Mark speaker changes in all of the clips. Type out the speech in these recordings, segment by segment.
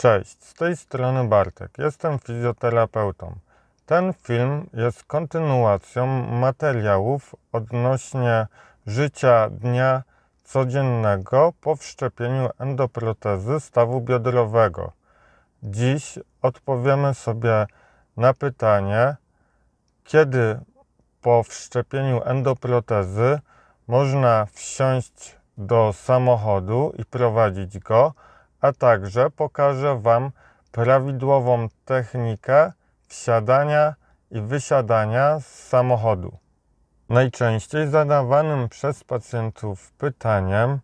Speaker 1: Cześć, z tej strony Bartek. Jestem fizjoterapeutą. Ten film jest kontynuacją materiałów odnośnie życia dnia codziennego po wszczepieniu endoprotezy stawu biodrowego. Dziś odpowiemy sobie na pytanie, kiedy po wszczepieniu endoprotezy można wsiąść do samochodu i prowadzić go, a także pokażę Wam prawidłową technikę wsiadania i wysiadania z samochodu. Najczęściej zadawanym przez pacjentów pytaniem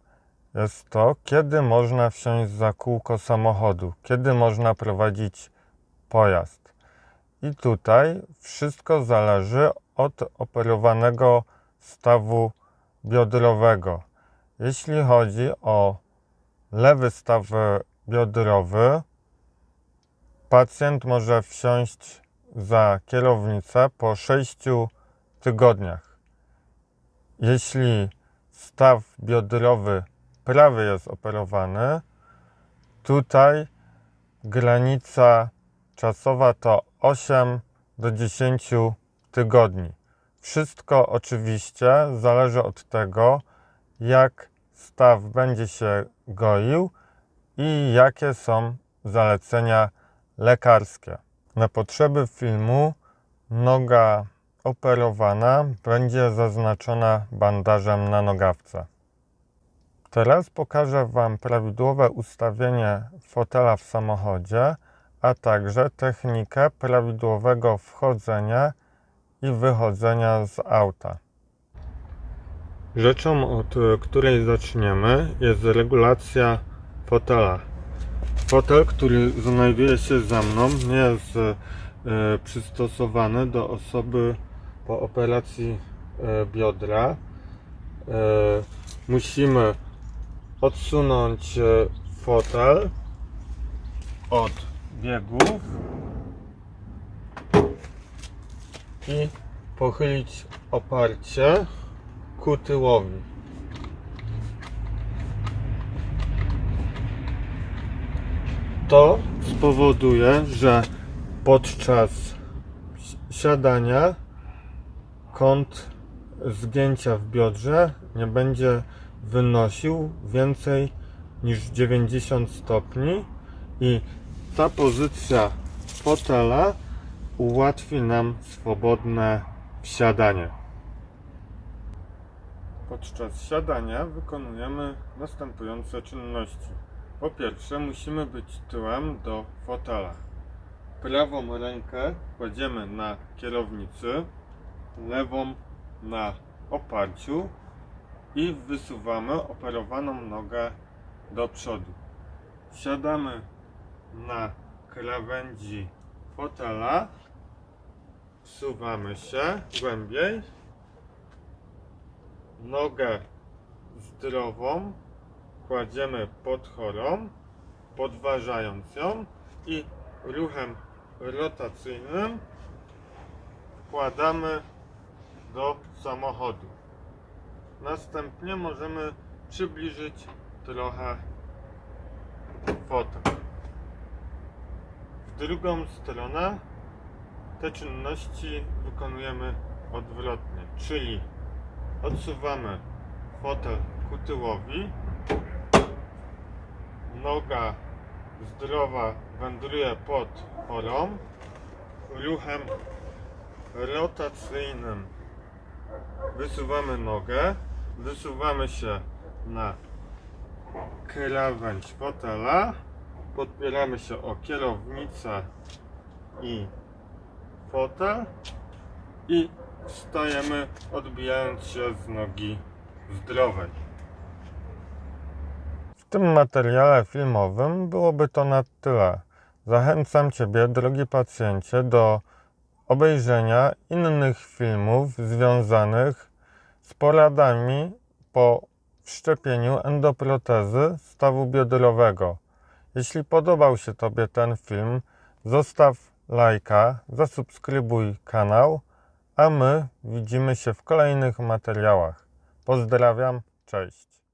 Speaker 1: jest to, kiedy można wsiąść za kółko samochodu, kiedy można prowadzić pojazd. I tutaj wszystko zależy od operowanego stawu biodrowego. Jeśli chodzi o lewy staw biodrowy, pacjent może wsiąść za kierownicę po 6 tygodniach. Jeśli staw biodrowy prawy jest operowany, tutaj granica czasowa to 8 do 10 tygodni. Wszystko oczywiście zależy od tego, jak staw będzie się goił i jakie są zalecenia lekarskie. Na potrzeby filmu noga operowana będzie zaznaczona bandażem na nogawce. Teraz pokażę Wam prawidłowe ustawienie fotela w samochodzie, a także technikę prawidłowego wchodzenia i wychodzenia z auta. Rzeczą, od e, której zaczniemy, jest regulacja fotela. Fotel, który znajduje się za mną, nie jest e, przystosowany do osoby po operacji e, biodra. Musimy odsunąć fotel od biegów i pochylić oparcie ku tyłowi. To spowoduje, że podczas si- siadania kąt zgięcia w biodrze nie będzie wynosił więcej niż 90 stopni i ta pozycja fotela ułatwi nam swobodne wsiadanie. Podczas siadania wykonujemy następujące czynności. Po pierwsze, musimy być tyłem do fotela. Prawą rękę kładziemy na kierownicy, lewą na oparciu i wysuwamy operowaną nogę do przodu. Siadamy na krawędzi fotela, wsuwamy się głębiej nogę zdrową kładziemy pod chorą, podważając ją i ruchem rotacyjnym wkładamy do samochodu. Następnie możemy przybliżyć trochę fotel. W drugą stronę te czynności wykonujemy odwrotnie, czyli odsuwamy fotel ku tyłowi, noga zdrowa wędruje pod chorą, ruchem rotacyjnym wysuwamy nogę, wysuwamy się na krawędź fotela, podpieramy się o kierownicę i fotel. I wstajemy odbijając się z nogi zdrowej. W tym materiale filmowym byłoby to na tyle. Zachęcam Ciebie, drogi pacjencie, do obejrzenia innych filmów związanych z poradami po wszczepieniu endoprotezy stawu biodrowego. Jeśli podobał się Tobie ten film, zostaw lajka, zasubskrybuj kanał, a my widzimy się w kolejnych materiałach. Pozdrawiam, cześć.